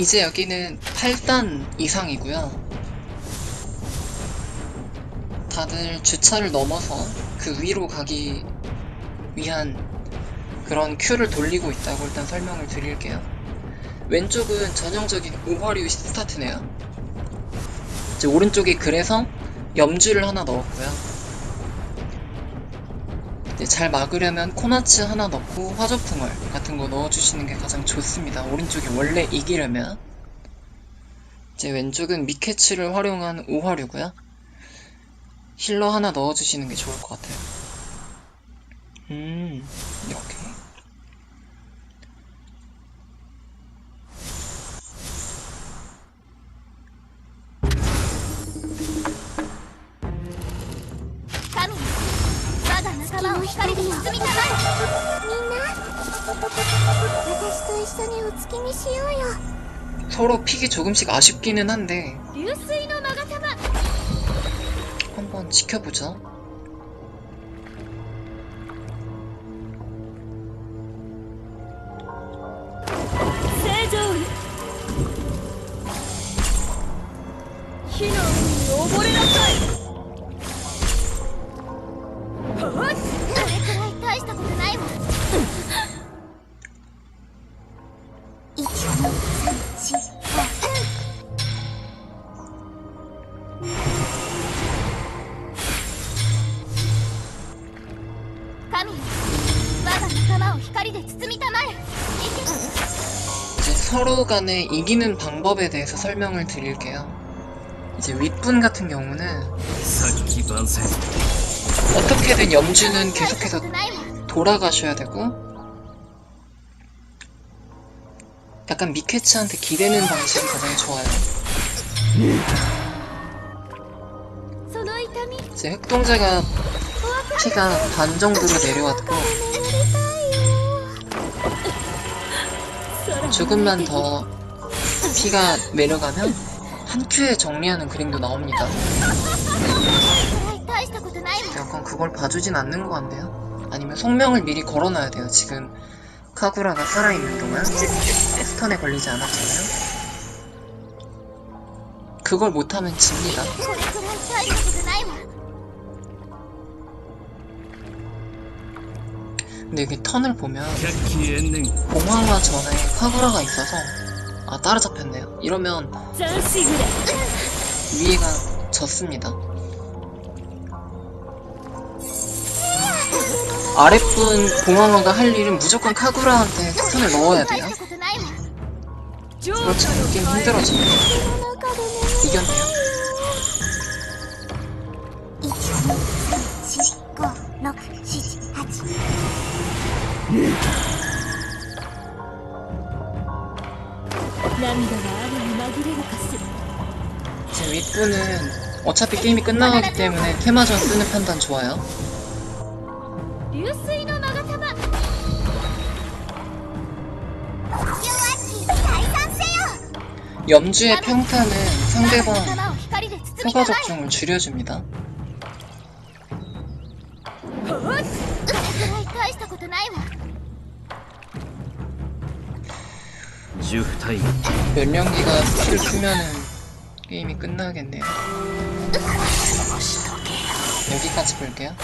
이제 여기는 8단 이상이고요. 다들 주차를 넘어서 그 위로 가기 위한 그런 큐를 돌리고 있다고 일단 설명을 드릴게요. 왼쪽은 전형적인 오화류 스타트네요. 이제 오른쪽이 그래서 염주를 하나 넣었고요. 이제 잘 막으려면 코나츠 하나 넣고 화저풍을 같은 거 넣어주시는 게 가장 좋습니다. 오른쪽이 원래 이기려면 이제 왼쪽은 미케츠를 활용한 오화류고요. 힐러 하나 넣어주시는 게 좋을 것 같아요. 음, 이렇게. 我が仲間を光で包みたまえみんな私と一緒にお月見しようよ 서로 픽이 조금씩 아쉽기는 한데 流水の勾玉 한번 지켜보자.正常に火の海に溺れな 이제 서로 간에 이기는 방법에 대해서 설명을 드릴게요. 이제 윗분 같은 경우는 어떻게든 염주는 계속해서 돌아가셔야 되고 약간 미케츠한테 기대는 방식이 가장 좋아요. 이제 흑동자가 피가 반 정도로 내려왔고 조금만 더 피가 내려가면 한 큐에 정리하는 그림도 나옵니다. 약간 그걸 봐주진 않는 것 같네요. 아니면 성명을 미리 걸어놔야 돼요. 지금 카구라가 살아있는 동안 스턴에 걸리지 않았잖아요. 그걸 못하면 집니다. 근데 이게 턴을 보면 봉화와 전에 화구라가 있어서 아 따라잡혔네요. 이러면 위에가 졌습니다. 아랫분 봉황화가 할 일은 무조건 카구라한테 턴을 넣어야 돼요. 그렇죠, 여긴 힘들어지네요. 제 윗부는 어차피 게임이 끝나가기 때문에 테마전 쓰는 판단 좋아요. 염주의 평타는 상대방 효과 적중을 줄여줍니다. 大したことないわ 十体 면령기가 스킬을 쓰면은 게임이 끝나겠네요. 여기까지 볼게요.